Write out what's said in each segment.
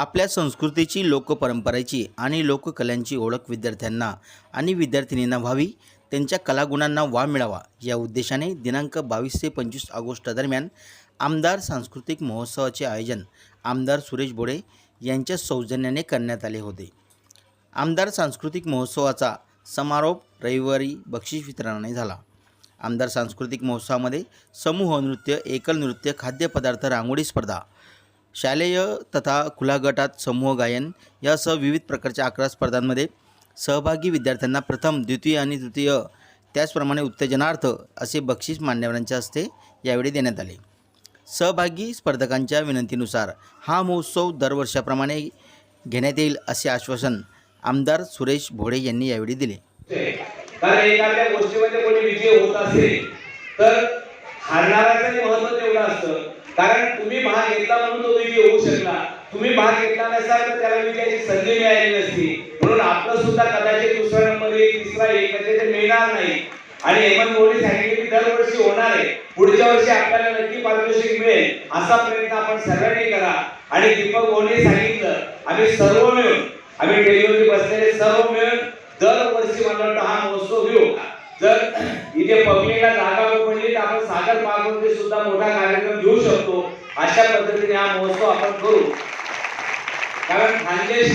आपल्या संस्कृतीची लोकपरंपरेची आणि लोककलांची ओळख विद्यार्थ्यांना आणि विद्यार्थिनींना व्हावी त्यांच्या कलागुणांना वाव मिळावा या उद्देशाने दिनांक बावीस ते पंचवीस ऑगस्ट दरम्यान आमदार सांस्कृतिक महोत्सवाचे आयोजन आमदार सुरेश भोडे यांच्या सौजन्याने करण्यात आले होते. आमदार सांस्कृतिक महोत्सवाचा समारोप रविवारी बक्षीस वितरणाने झाला. आमदार सांस्कृतिक महोत्सवामध्ये समूह नृत्य एकल नृत्य खाद्यपदार्थ रांगोळी स्पर्धा शालेय तथा खुला गटात समूह गायन यासह विविध प्रकारच्या अकरा स्पर्धांमध्ये सहभागी विद्यार्थ्यांना प्रथम द्वितीय आणि तृतीय त्याचप्रमाणे उत्तेजनार्थ असे बक्षीस मान्यवरांच्या हस्ते यावेळी देण्यात आले. सहभागी स्पर्धकांच्या विनंतीनुसार हा महोत्सव दरवर्षाप्रमाणे घेण्यात येईल असे आश्वासन आमदार सुरेश भोडे यांनी यावेळी दिले. कारण एखाद्या गोष्टीमध्ये कोणी विजय होत असेल तर हारणाऱ्याचंही महत्त्व तेवढं असतं. कारण तुम्ही भाग घेतला म्हणून तो विजय होऊ शकला. तुम्ही भाग घेतला नसाल तर त्याला विजयाची संधी मिळाली नसती. म्हणून आपलं सुद्धा कदाचित दुसरा नंबर एक तिसरा एक म्हणजे ते मिळणार नाही. आणि हेमंत मोदी सांगितले की दरवर्षी होणार आहे. पुढच्या वर्षी आपल्याला नक्की पारितोषिक मिळेल. असा प्रयत्न आपण सर्वांनी करा. आणि दीपक मोदी सांगितलं आम्ही सर्व मिळून आम्ही टेलिव्हिजन बसलेले सर्व मिळून दरवर्षी मला वाटतं हा महोत्सव घेऊ जर इथे पब्लिकला जागा पडली तर आपण सागर पार्कमध्ये सुद्धा मोठा कार्यक्रम घेऊ शकतो. अशा पद्धतीने हा महोत्सव आपण करू. कारण खानदेश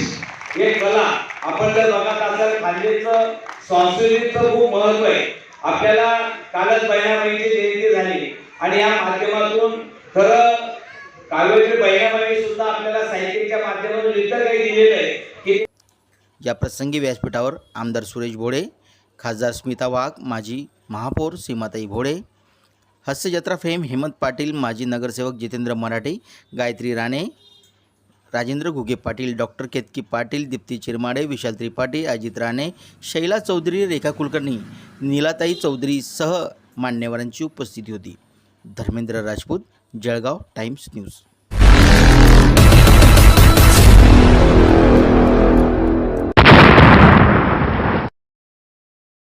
हे कला आपण जर बघत असाल खानदेशचं संस्कृतीचं खूप महत्त्व आहे. आपल्याला कालच बहिणाबाईंची जयंती झाली. आणि या माध्यमातून खरं काव्याची बहिणाबाई सुद्धा आपल्याला साहित्याच्या माध्यमातून इतर काही दिलेलं आहे. की या प्रसंगी व्यासपीठावर आमदार सुरेश भोळे खासदार स्मिता वाघ माजी महापौर सीमाताई भोळे हस्यजत्रा फेम हेमंत पाटील माजी नगरसेवक जितेंद्र मराठे गायत्री राणे राजेंद्र घुगे पाटील डॉक्टर केतकी पाटील दीप्ती चिरमाडे विशाल त्रिपाठी अजित राणे शैला चौधरी रेखा कुलकर्णी नीलाताई चौधरी सह मान्यवरांची उपस्थिती होती. Dharmendra Rajput Jalgaon times news.